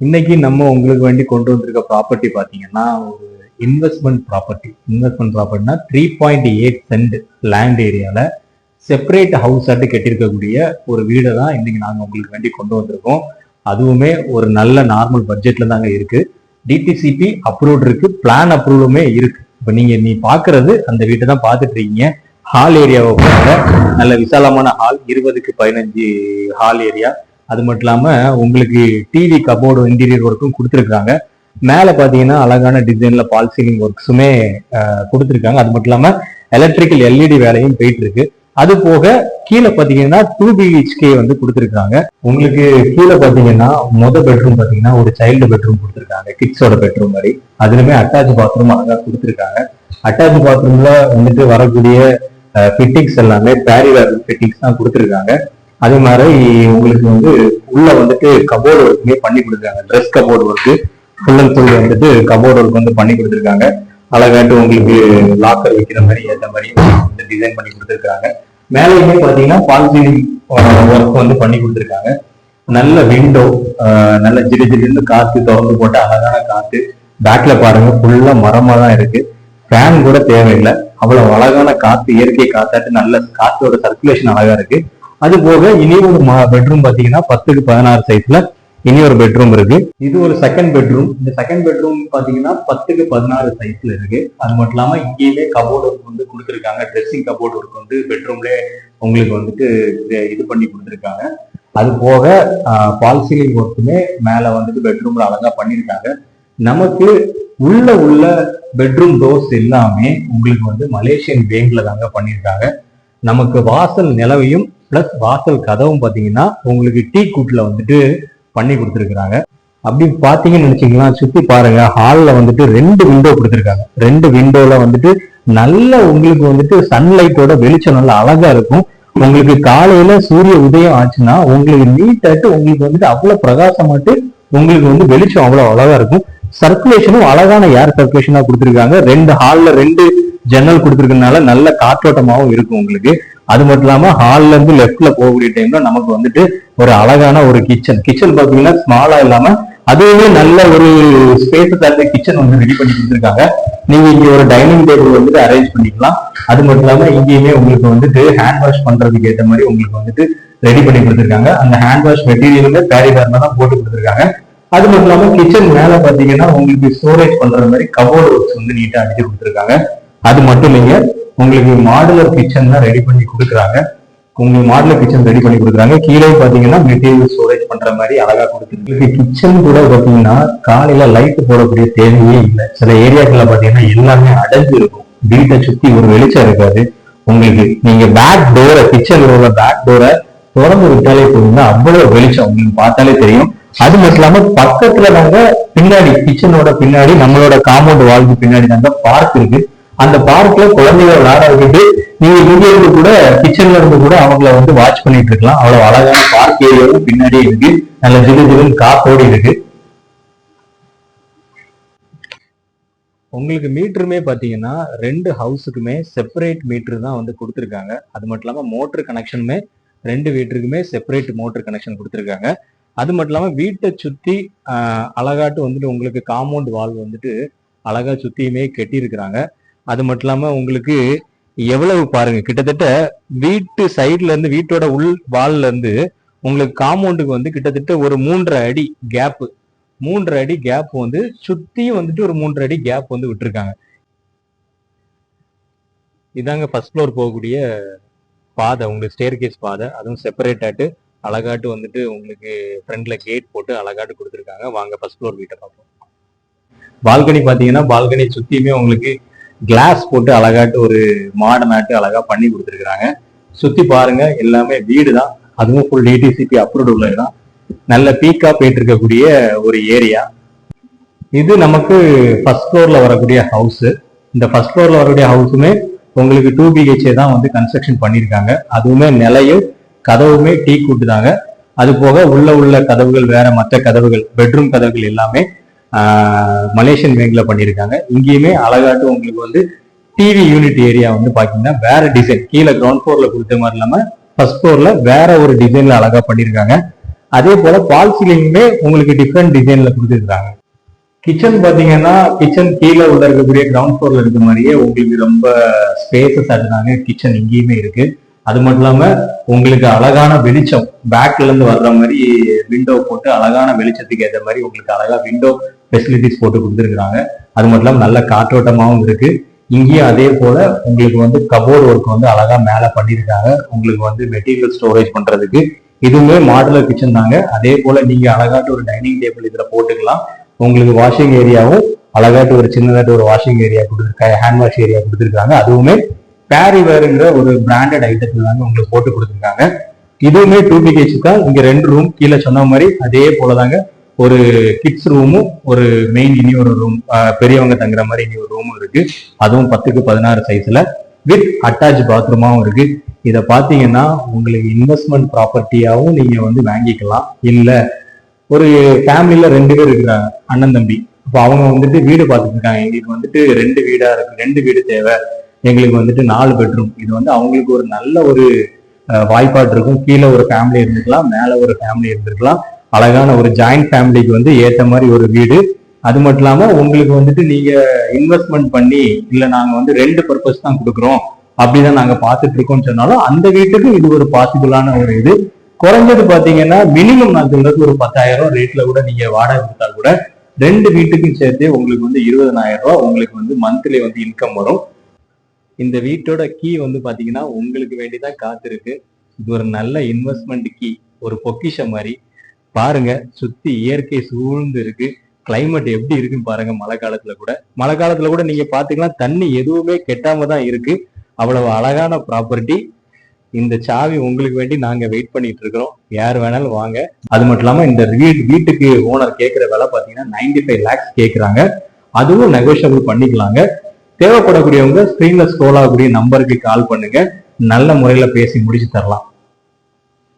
இன்னைக்கு நம்ம உங்களுக்கு வேண்டி கொண்டு வந்திருக்க ப்ராப்பர்ட்டி பாத்தீங்கன்னா ஒரு investment property investment ப்ராப்பர்ட்டினா three point eight cent land ஏரியால செப்பரேட் ஹவுஸ் ஆட்டு கட்டியிருக்கக்கூடிய ஒரு வீடை தான் இன்னைக்கு நாங்கள் உங்களுக்கு வேண்டி கொண்டு வந்திருக்கோம். அதுவுமே ஒரு நல்ல நார்மல் பட்ஜெட்ல தாங்க இருக்கு. டிடிசிபி அப்ரூவ்ட் இருக்கு பிளான் அப்ரூவலுமே இருக்கு. இப்போ நீங்க நீ பாக்குறது அந்த வீட்டை தான் பார்த்துட்டு இருக்கீங்க ஹால் ஏரியாவை போகிற நல்ல விசாலமான ஹால் இருபதுக்கு பதினஞ்சு ஹால் ஏரியா அது மட்டும் இல்லாமல் உங்களுக்கு டிவி கபோர்டு இன்டீரியர் ஒர்க்கும் கொடுத்துருக்காங்க. மேலே பார்த்தீங்கன்னா அழகான டிசைனில் பால் சீலிங் ஒர்க்ஸுமே கொடுத்துருக்காங்க. அது மட்டும் இல்லாமல் எலக்ட்ரிக்கல் எல்இடி வேலையும் போயிட்டு இருக்கு அது போக கீழே பார்த்தீங்கன்னா டூ பிஹெச்கே வந்து கொடுத்துருக்காங்க. உங்களுக்கு கீழே பார்த்தீங்கன்னா மொதல் பெட்ரூம் பார்த்தீங்கன்னா ஒரு சைல்டு பெட்ரூம் கொடுத்துருக்காங்க. கிட்ஸோட பெட்ரூம் மாதிரி. அதுலயுமே அட்டாச் பாத்ரூம் அழகாக கொடுத்துருக்காங்க. அட்டாச் பாத்ரூம்ல வந்துட்டு வரக்கூடிய ஃபிட்டிங்ஸ் எல்லாமே பேரிவேர் ஃபிட்டிங்ஸ் தான் கொடுத்துருக்காங்க. அதே மாதிரி உங்களுக்கு வந்து உள்ள வந்துட்டு கபோர்டு ஒர்க்குமே பண்ணி கொடுத்துருக்காங்க dress cupboard work full and full வந்துட்டு கபோர்டு ஒர்க் வந்து பண்ணி கொடுத்துருக்காங்க. அழகாட்டு உங்களுக்கு லாக்கர் வைக்கிற மாதிரி ஏற்ற மாதிரி வந்து டிசைன் பண்ணி கொடுத்துருக்காங்க. மேலேயுமே பார்த்தீங்கன்னா பால் ஒர்க் வந்து பண்ணி கொடுத்துருக்காங்க. நல்ல விண்டோ நல்ல ஜிலு ஜிலுன்னு காத்து திறந்து போட்ட அழகான காத்து. பேக்ல பாருங்க ஃபுல்லா மரமா தான் இருக்கு. ஃபேன் கூட தேவையில்லை. அவ்வளவு அழகான காத்து இயற்கை காத்தாட்டு நல்ல காத்தோட சர்க்குலேஷன் அழகா இருக்கு. அது போக இனி ஒரு பெட்ரூம் பாத்தீங்கன்னா பத்துக்கு பதினாறு சைஸ்ல இனி ஒரு பெட்ரூம் இருக்கு. இது ஒரு செகண்ட் பெட்ரூம் இந்த செகண்ட் பெட்ரூம் பாத்தீங்கன்னா பத்துக்கு பதினாறு சைஸ்ல இருக்கு. அது மட்டும் இல்லாம இங்கேயுமே கபோர்டு ஒர்க் வந்து கொடுத்துருக்காங்க. ட்ரெஸ்ஸிங் கபோர்டு ஒர்க் வந்து பெட்ரூம்ல உங்களுக்கு வந்துட்டு இது- இது பண்ணி கொடுத்துருக்காங்க. அது போக பால் சீலிங் ஒர்க்குமே மேல வந்துட்டு பெட்ரூம்ல அழகா பண்ணியிருக்காங்க. நமக்கு உள்ள உள்ள பெட்ரூம் டோர்ஸ் எல்லாமே உங்களுக்கு வந்து மலேசியன் பேங்க்ல தாங்க பண்ணியிருக்காங்க. நமக்கு வாசல் நிலவையும் பிளஸ் வாசல் கதவும் பார்த்தீங்கன்னா உங்களுக்கு டீ கூட்டில் வந்துட்டு பண்ணி கொடுத்துருக்குறாங்க. அப்படி பார்த்தீங்கன்னு நினைச்சீங்கன்னா சுற்றி பாருங்க ஹாலில் வந்துட்டு ரெண்டு விண்டோ கொடுத்துருக்காங்க. ரெண்டு விண்டோவில் வந்துட்டு நல்ல உங்களுக்கு வந்துட்டு சன்லைட்டோட வெளிச்சம் நல்லா அழகா இருக்கும். உங்களுக்கு காலையில சூரிய உதயம் ஆச்சுன்னா உங்களுக்கு நீட்டாட்டு உங்களுக்கு வந்துட்டு அவ்வளவு பிரகாசமாட்டு உங்களுக்கு வந்து வெளிச்சம் அவ்வளவு அழகா இருக்கும். சர்க்குலேஷனும் அழகான ஏர் சர்க்குலேஷனா கொடுத்துருக்காங்க. ரெண்டு ஹால்ல ரெண்டு ஜன்னல் கொடுத்துருக்கனால நல்ல காற்றோட்டமாகவும் இருக்கும் உங்களுக்கு. அது மட்டும் இல்லாம ஹால்ல இருந்து லெஃப்ட்ல போகக்கூடிய டைம்ல நமக்கு வந்துட்டு ஒரு அழகான ஒரு கிச்சன் கிச்சன் பாத்தீங்கன்னா ஸ்மாலா இல்லாம அதுவே நல்ல ஒரு ஸ்பேஸ் தகுந்த கிச்சன் வந்து ரெடி பண்ணி கொடுத்துருக்காங்க. நீங்க இங்க ஒரு டைனிங் டேபிள் வந்துட்டு அரேஞ்ச் பண்ணிக்கலாம். அது மட்டும் இல்லாம இங்கேயுமே உங்களுக்கு வந்துட்டு ஹேண்ட் வாஷ் பண்றதுக்கு ஏற்ற மாதிரி உங்களுக்கு வந்துட்டு ரெடி பண்ணி கொடுத்துருக்காங்க. அந்த ஹேண்ட் வாஷ் மெட்டீரியலுமே பேரி பேர்ல தான் போட்டு கொடுத்துருக்காங்க. அது மட்டும் இல்லாம கிச்சன் மேல பாத்தீங்கன்னா உங்களுக்கு ஸ்டோரேஜ் பண்ற மாதிரி கபோர்டு ஒர்க்ஸ் வந்து நீட்டா அடிச்சு கொடுத்துருக்காங்க. அது மட்டும் இல்லைங்க உங்களுக்கு மாடுலர் கிச்சன் தான் ரெடி பண்ணி கொடுக்குறாங்க. உங்களுக்கு மாடுலர் கிச்சன் ரெடி பண்ணி கொடுக்குறாங்க. கீழே பாத்தீங்கன்னா மெட்டீரியல் ஸ்டோரேஜ் பண்ற மாதிரி அழகா கொடுத்துருக்கு. கிச்சன் கூட பாத்தீங்கன்னா காலையில லைட் போடக்கூடிய தேவையே இல்லை. சில ஏரியாக்கள்ல பாத்தீங்கன்னா எல்லாமே அடைஞ்சு இருக்கும். வீட்டை சுத்தி ஒரு வெளிச்சம் இருக்காது. உங்களுக்கு நீங்க பேக் டோரை கிச்சனில் உள்ள பேக் டோரை திறந்து விட்டாலே போதுங்க அவ்வளவு வெளிச்சம் உங்களுக்கு பார்த்தாலே தெரியும். அது மட்டும் இல்லாம பக்கத்துல நாங்க பின்னாடி கிச்சனோட பின்னாடி நம்மளோட காம்பவுண்ட் வால்க்கு பின்னாடி நாங்க பார்க் இருக்கு. அந்த பார்க்ல குழந்தைகளை விளையாட விட்டுட்டு நீங்க இங்க இருந்து கூட கிச்சன்ல இருந்து கூட அவங்கள வந்து வாட்ச் பண்ணிட்டு இருக்கலாம். அவ்வளவு அழகான பார்க் ஏரியாவும் பின்னாடி இருக்கு. நல்ல ஜிலு ஜிலுன்னு காத்தோடி இருக்கு. உங்களுக்கு மீட்டருமே பாத்தீங்கன்னா ரெண்டு ஹவுஸுக்குமே செப்பரேட் மீட்டர் தான் வந்து கொடுத்துருக்காங்க. அது மட்டும் இல்லாம மோட்டர் கனெக்ஷனுமே ரெண்டு வீட்டுக்குமே செப்பரேட் மோட்டர் கனெக்ஷன் கொடுத்துருக்காங்க. அது மட்டும் இல்லாம வீட்டை சுத்தி அழகாட்டு வந்துட்டு உங்களுக்கு காம்பவுண்ட் வால் வந்துட்டு அழகா சுத்தியுமே கட்டியிருக்கிறாங்க. அது மட்டும் இல்லாமல் உங்களுக்கு எவ்வளவு பாருங்க கிட்டத்தட்ட வீட்டு சைட்ல இருந்து வீட்டோட உள் வால்ல இருந்து உங்களுக்கு காம்பவுண்டுக்கு வந்து கிட்டத்தட்ட ஒரு மூன்றரை அடி கேப்பு மூன்றரை அடி கேப் வந்து சுத்தியும் வந்துட்டு ஒரு மூன்றரை அடி கேப் வந்து விட்டுருக்காங்க. இதாங்க ஃபர்ஸ்ட் ஃப்ளோர் போகக்கூடிய பாதை உங்களுக்கு ஸ்டேர் கேஸ் பாதை. அதுவும் செப்பரேட் ஆட்டு அழகாட்டு வந்துட்டு உங்களுக்கு ஃப்ரண்ட்ல கேட் போட்டு அழகாட்டு கொடுத்துருக்காங்க. வாங்க ஃபர்ஸ்ட் ஃப்ளோர் வீட்டை பார்ப்போம். பால்கனி பார்த்தீங்கன்னா பால்கனி சுத்தியுமே உங்களுக்கு கிளாஸ் போட்டு அழகாட்டு ஒரு மாடர்ன் அழகா பண்ணி கொடுத்துருக்குறாங்க. சுத்தி பாருங்க எல்லாமே வீடு தான் அதுவும் ஃபுல் டிடிசிபி அப்ரூவ்ட் உள்ளது தான் நல்ல பீக்கா போயிட்டு இருக்கக்கூடிய ஒரு ஏரியா இது நமக்கு ஃபர்ஸ்ட் ஃப்ளோர்ல வரக்கூடிய ஹவுஸ் இந்த ஃபர்ஸ்ட் ஃப்ளோர்ல வரக்கூடிய ஹவுஸுமே உங்களுக்கு டூ பிஹெச்ஏ தான் வந்து கன்ஸ்ட்ரக்ஷன் பண்ணியிருக்காங்க. அதுவுமே நிலையும் கதவுமே டீ கூட்டு தாங்க அது போக உள்ள உள்ள கதவுகள் வேற மற்ற கதவுகள் பெட்ரூம் கதவுகள் எல்லாமே மலேசியன் வேங்கில் பண்ணியிருக்காங்க. இங்கேயுமே அழகாட்டு உங்களுக்கு வந்து டிவி யூனிட் ஏரியா வந்து பாத்தீங்கன்னா வேற டிசைன் கீழே கிரவுண்ட் ஃப்ளோர்ல கொடுத்த மாதிரி இல்லாம ஃபர்ஸ்ட் ஃப்ளோர்ல வேற ஒரு டிசைன்ல அழகா பண்ணியிருக்காங்க. அதே போல பால் சீலிங்குமே உங்களுக்கு டிஃப்ரெண்ட் டிசைன்ல கொடுத்துருக்காங்க கிச்சன் பாத்தீங்கன்னா கிச்சன் கீழே உள்ள இருக்கக்கூடிய கிரவுண்ட் ஃப்ளோர்ல இருக்க மாதிரியே உங்களுக்கு ரொம்ப ஸ்பேசஸ் அதுனாங்க கிச்சன் இங்கேயுமே இருக்கு. அது மட்டும் இல்லாம உங்களுக்கு அழகான வெளிச்சம் பேக்ல இருந்து வர்ற மாதிரி விண்டோ போட்டு அழகான வெளிச்சத்துக்கு ஏற்ற மாதிரி உங்களுக்கு அழகா விண்டோ ஃபெசிலிட்டிஸ் போட்டு கொடுத்துருக்குறாங்க. அது மட்டும் இல்லாமல் நல்ல காற்றோட்டமாகவும் இருக்கு. இங்கேயும் அதே போல உங்களுக்கு வந்து கபோர்டு ஒர்க் வந்து அழகா மேல பண்ணியிருக்காங்க. உங்களுக்கு வந்து மெட்டீரியல் ஸ்டோரேஜ் பண்றதுக்கு. இதுவுமே மாடுலர் கிச்சன் தாங்க. அதே போல நீங்க அழகாட்டு ஒரு டைனிங் டேபிள் இதுல போட்டுக்கலாம். உங்களுக்கு வாஷிங் ஏரியாவும் அழகாட்டு ஒரு சின்னதாட்டு ஒரு வாஷிங் ஏரியா கொடுத்துருக்காங்க ஹேண்ட் வாஷ் ஏரியா கொடுத்துருக்காங்க. அதுவுமே பேரி வேறுங்கிற ஒரு பிராண்டட் ஐட்டத்தில் தாங்க உங்களுக்கு போட்டு கொடுத்துருக்காங்க. இதுவுமே டூ பிஹெச் தான். இங்க ரெண்டு ரூம் கீழே சொன்ன மாதிரி அதே போலதாங்க ஒரு கிட்ஸ் ரூமும் ஒரு மெயின் இனி ஒரு ரூம் பெரியவங்க தங்குற மாதிரி இனி ஒரு ரூமும் இருக்கு. அதுவும் பத்துக்கு பதினாறு சைஸ்ல வித் அட்டாச் பாத்ரூமாவும் இருக்கு. இதை பார்த்தீங்கன்னா உங்களுக்கு இன்வெஸ்ட்மெண்ட் ப்ராப்பர்ட்டியாவும் நீங்கள் வந்து வாங்கிக்கலாம். இல்லை ஒரு ஃபேமிலியில ரெண்டு பேர் இருக்கிறாங்க அண்ணன் தம்பி. இப்போ அவங்க வந்துட்டு வீடு பார்த்துட்டு இருக்காங்க. எங்களுக்கு வந்துட்டு ரெண்டு வீடாக இருக்கு ரெண்டு வீடு தேவை. எங்களுக்கு வந்துட்டு நாலு பெட்ரூம் இது வந்து அவங்களுக்கு ஒரு நல்ல ஒரு வாய்ப்பாடு இருக்கும். கீழே ஒரு ஃபேமிலி இருந்துக்கலாம் மேலே ஒரு ஃபேமிலி இருந்திருக்கலாம். அழகான ஒரு ஜாயிண்ட் ஃபேமிலிக்கு வந்து ஏத்த மாதிரி ஒரு வீடு. அது மட்டும் இல்லாம உங்களுக்கு வந்துட்டு நீங்க இன்வெஸ்ட்மெண்ட் பண்ணி இல்ல நாங்க வந்து ரெண்டு பர்பஸ் தான் கொடுக்குறோம் அப்படிதான் நாங்க பார்த்துட்டு இருக்கோம்னு சொன்னாலும் அந்த வீட்டுக்கு இது ஒரு பாசிபிளான ஒரு இது. குறைஞ்சது பாத்தீங்கன்னா மினிமம் நான் சொல்றது ஒரு பத்தாயிரம் ரேட்ல கூட நீங்க வாடகை கொடுத்தா கூட ரெண்டு வீட்டுக்கும் சேர்த்து உங்களுக்கு வந்து இருபதனாயிரம் ரூபாய் உங்களுக்கு வந்து மந்த்லி வந்து இன்கம் வரும். இந்த வீட்டோட கீ வந்து பாத்தீங்கன்னா உங்களுக்கு வேண்டிதான் காத்திருக்கு. இது ஒரு நல்ல இன்வெஸ்ட்மெண்ட் கீ ஒரு பொக்கிஷம் மாதிரி. பாருங்க சுத்தி இயற்கை சூழ்ந்து இருக்கு. கிளைமேட் எப்படி இருக்குன்னு பாருங்க மழை காலத்துல கூட. மழை காலத்துல கூட நீங்க பாத்துக்கலாம் தண்ணி எதுவுமே கெட்டாம தான் இருக்கு. அவ்வளவு அழகான ப்ராப்பர்ட்டி இந்த சாவி உங்களுக்கு வேண்டி நாங்க வெயிட் பண்ணிட்டு இருக்கிறோம். யார் வேணாலும் வாங்க. அது மட்டும் இல்லாம இந்த வீ- வீட்டுக்கு ஓனர் கேட்கிற விலை பாத்தீங்கன்னா 95 ஃபைவ் லேக்ஸ் கேட்கறாங்க அதுவும் நெகோஷியபிள் பண்ணிக்கலாங்க. தேவைப்படக்கூடியவங்க ஸ்கிரீன்ல ஸ்க்ரோல் ஆகக்கூடிய நம்பருக்கு கால் பண்ணுங்க. நல்ல முறையில பேசி முடிச்சு தரலாம்.